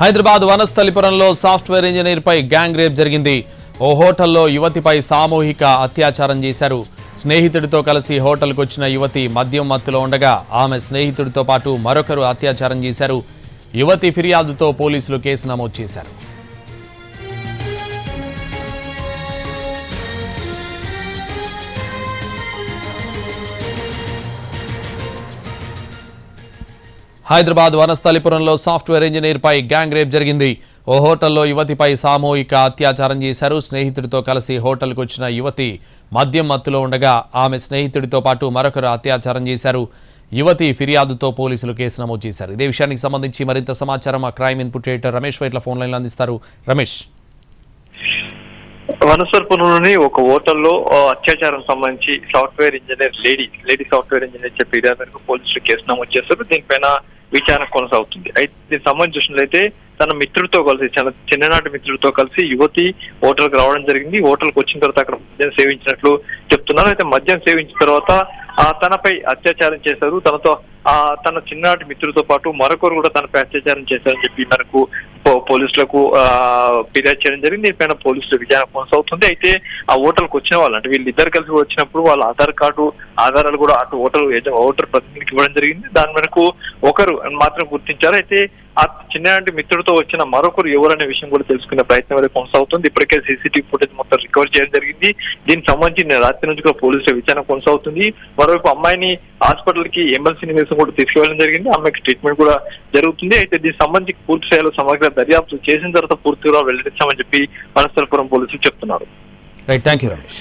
హైదరాబాద్ వనస్థలిపురంలో software engineer పై gang rape జరిగింది. ఓ హోటల్లో యువతిపై సామూహిక అత్యాచారం చేశారు. స్నేహితుడితో కలిసి హోటల్కు వచ్చిన యువతి మద్యం మత్తులో ఉండగా ఆమె స్నేహితుడితో పాటు మరొకరు అత్యాచారం చేశారు. యువతి ఫిర్యాదుతో పోలీసులు కేసు నమోదు చేశారు. హైదరాబాద్ వనస్థలిపురంలో సాఫ్ట్వేర్ ఇంజనీర్ పై గ్యాంగ్ రేప్ జరిగింది. ఓ హోటల్లో యువతిపై సామూహిక అత్యాచారం చేశారు. స్నేహితుడితో కలిసి హోటల్కు వచ్చిన యువతి మద్యం మత్తులో ఉండగా ఆమె స్నేహితుడితో పాటు మరొకరు అత్యాచారం చేశారు. యువతి ఫిర్యాదుతో పోలీసులు కేసు నమోదు చేశారు. ఇదే విషయానికి సంబంధించి మరింత సమాచారం ఆ crime input editor Ramesh Vytla phone లైన్లో అందిస్తారు. రమేష్. వనసర్పురంలోని ఒక హోటల్లో అత్యాచారం సంబంధించి software engineer lady lady software engineer చెప్పి ఇదే మేరకు పోలీసులు కేసు నమోదు చేశారు. దీనిపైన విచారణ కొనసాగుతుంది. అయితే దీనికి సంబంధించి చూసినట్లయితే తన మిత్రుడితో కలిసి చాలా చిన్ననాటి మిత్రుడితో కలిసి యువతి హోటల్కి రావడం జరిగింది. హోటల్కి వచ్చిన తర్వాత అక్కడ మద్యం సేవించినట్లు చెప్తున్నారు. అయితే మద్యం సేవించిన తర్వాత ఆ తనపై అత్యాచారం చేశారు. తనతో ఆ తన చిన్ననాటి మిత్రుడితో పాటు మరొకరు కూడా తనపై అత్యాచారం చేశారని చెప్పి మనకు పోలీసులకు ఆ, ఫిర్యాదు చేయడం జరిగింది. దీనిపైన పోలీసులు విచారణ కొనసాగుతుంది. అయితే ఆ ఓటర్లకు వచ్చిన వాళ్ళు అంటే వీళ్ళిద్దరు కలిసి వచ్చినప్పుడు వాళ్ళ ఆధార్ కార్డు ఆధారాలు కూడా అటు ఓటర్ ఓటర్ ప్రతినిధికి ఇవ్వడం జరిగింది. దాని మేరకు ఒకరు మాత్రం గుర్తించారు. అయితే ఆ చిన్ననాటి మిత్రుడితో వచ్చిన మరొకరు ఎవరనే విషయం కూడా తెలుసుకునే ప్రయత్నం అయితే కొనసాగుతుంది. ఇప్పటికే సీసీటీవీ ఫుటేజ్ మొత్తం రికవర్ చేయడం జరిగింది. దీనికి సంబంధించి రాత్రి నుంచి కూడా పోలీసుల విచారణ కొనసాగుతుంది. మరోవైపు అమ్మాయిని హాస్పిటల్కి ఎమ్మెల్సీ నివేశం కూడా తీసుకువెళ్ళడం జరిగింది. అమ్మాయికి ట్రీట్మెంట్ కూడా జరుగుతుంది. అయితే దీనికి సంబంధించి పూర్తి స్థాయిలో సమగ్ర దర్యాప్తు చేసిన తర్వాత పూర్తిగా వెల్లడించామని చెప్పి వనస్థలపురం పోలీసులు చెప్తున్నారు. Right thank you Ramesh